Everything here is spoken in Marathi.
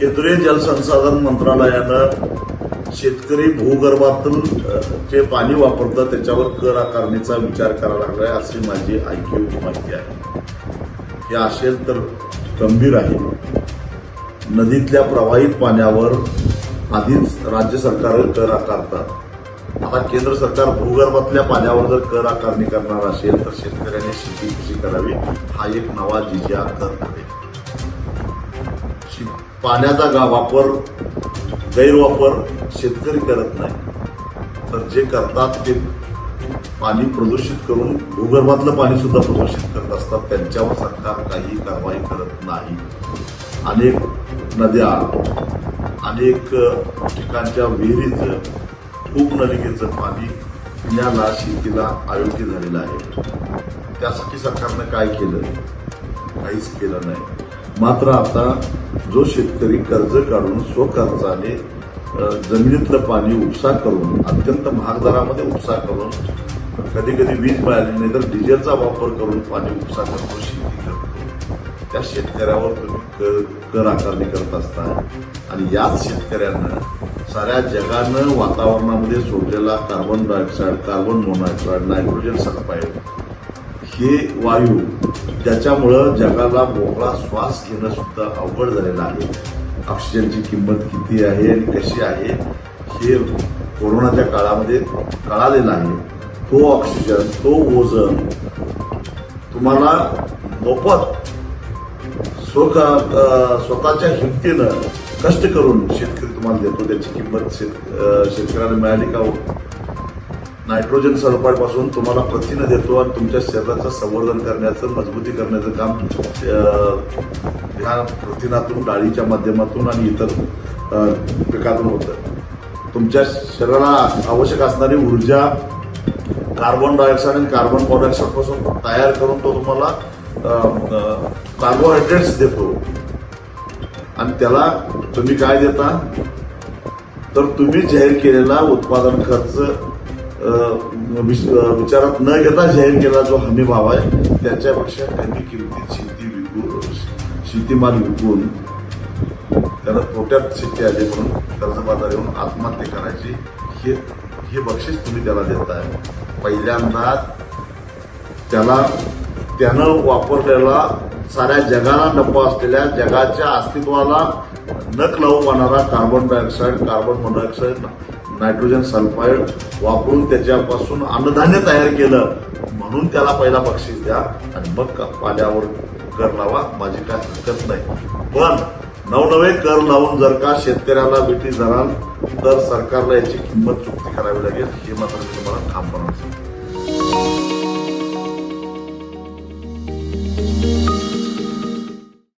केंद्रीय जलसंसाधन मंत्रालयानं शेतकरी भूगर्भातून जे पाणी वापरतं त्याच्यावर कर आकारणीचा विचार करायला लागलाय अशी माझी ऐकीव माहिती आहे. हे असेल तर गंभीर आहे. नदीतल्या प्रवाहित पाण्यावर आधीच राज्य सरकार कर आकारतात. आता केंद्र सरकार भूगर्भातल्या पाण्यावर जर कर आकारणी करणार असेल तर शेतकऱ्यांनी शेती कशी करावी? हा एक नवा जिजा कर आहे पाण्याचा गा वापर गैरवापर शेतकरी करत नाही. तर जे करतात ते पाणी प्रदूषित करून भूगर्भातलं पाणी सुद्धा प्रदूषित करत असतात. त्यांच्यावर सरकार काही कारवाई करत नाही. अनेक नद्या अनेक ठिकाणच्या विहिरीचं कूपनलिकेचं पाणी पिण्याला शेतीला अयोग्य झालेलं आहे. त्यासाठी सरकारनं काय केलं? काहीच केलं नाही. मात्र आता जो शेतकरी कर्ज काढून स्वखर्चाने जमिनीतलं पाणी उपसा करून अत्यंत महाग दरामध्ये उपसा करून कधी कधी वीज मिळाली नाही तर डिझेलचा वापर करून पाणी उपसा करतो शेती करतो. त्या शेतकऱ्यावर तुम्ही कर कर आकारणी करत असता आणि याच शेतकऱ्यांना साऱ्या जगानं वातावरणामध्ये सोडलेला carbon dioxide carbon monoxide nitrogen sulphide हे वायू त्याच्यामुळं जगाला मोकळा श्वास घेणं सुद्धा अवघड झालेलं आहे. ऑक्सिजनची किंमत किती आहे आणि कशी आहे हे कोरोनाच्या काळामध्ये कळालेलं आहे. तो ऑक्सिजन तो ओझन तुम्हाला मोफत स्वतःच्या हिमतीनं कष्ट करून शेतकरी तुम्हाला देतो. त्याची किंमत शेत शेतकऱ्याला मिळाली का हो? नायट्रोजन सल्फाईडपासून तुम्हाला प्रथिनं देतो आणि तुमच्या शरीराचं संवर्धन करण्याचं मजबूती करण्याचं काम ह्या प्रथिनातून डाळीच्या माध्यमातून आणि इतर पिकातून होतं. तुमच्या शरीराला आवश्यक असणारी ऊर्जा कार्बन डायऑक्साईड आणि कार्बन मॉनॉक्साईडपासून तयार करून तो तुम्हाला कार्बोहायड्रेट्स देतो. आणि त्याला तुम्ही काय देता? तर तुम्ही जाहीर केलेला उत्पादन खर्च विचारात न घेता जाहीर केला जो हमी भाव आहे त्याच्यापेक्षा कमी किमतीत शेती विकू शेतीमाल विकून त्याला तोट्यात शेती आली म्हणून कर्जबाजार येऊन आत्महत्या करायची हे हे बक्षीस तुम्ही त्याला देताय. पहिल्यांदा त्याला त्यानं वापरलेला साऱ्या जगाला नफा असलेल्या जगाच्या अस्तित्वाला नक लावू पाहणारा carbon dioxide carbon monoxide nitrogen sulphide वापरून त्याच्यापासून अन्नधान्य तयार केलं म्हणून त्याला पहिला बक्षीस द्या आणि मग पाल्यावर पाण्यावर कर लावा. माझी काय हरकत नाही. पण नवनवे कर लावून जर का शेतकऱ्याला भेटी जाणार तर सरकारला याची किंमत चुकती करावी लागेल. हे मात्र मी तुम्हाला ठामपणे सांगतो.